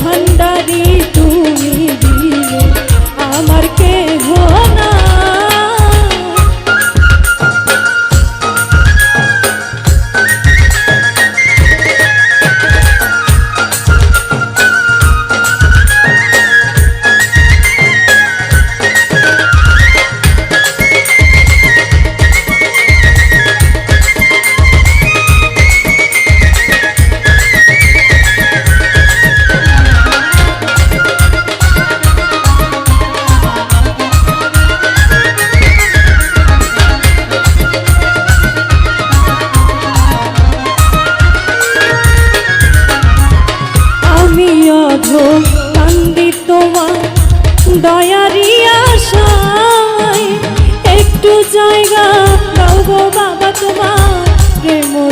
ভান্ডার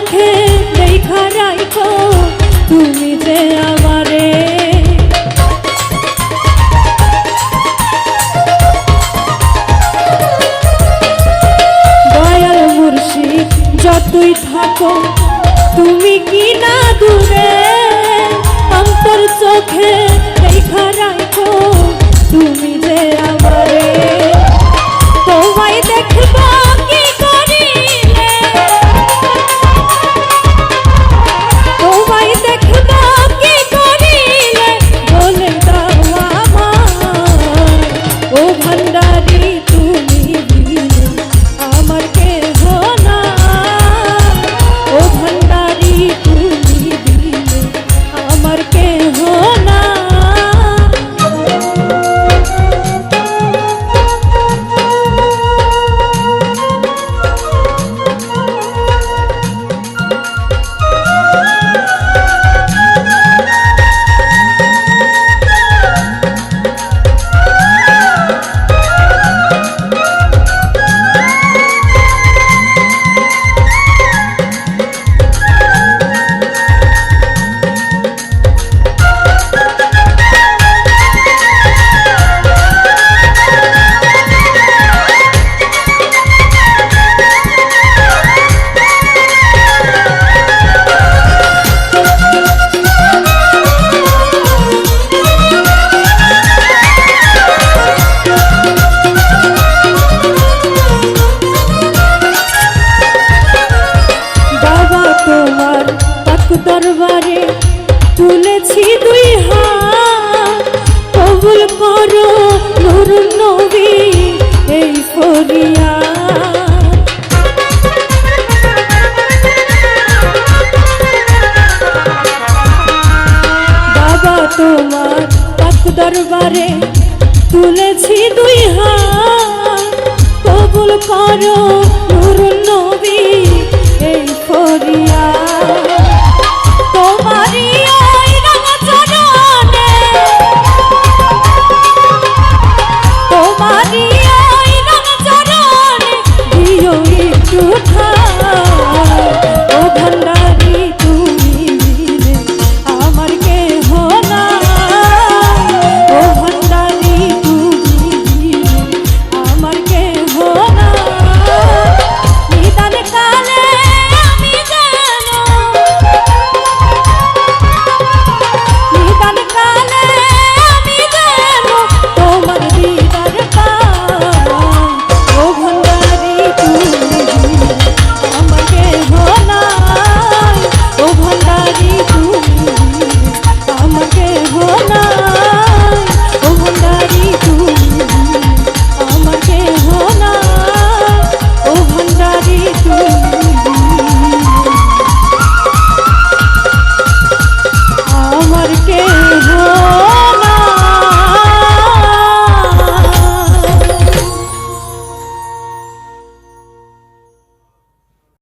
চোখে দেখা রাখো তুমি যে আমারে। দয়াল মুর্শিদ, যতই থাকো, তুমি কি না দূরে? অন্তর চোখে দেখা রাখো তুমি যে আমারে। escutar vai.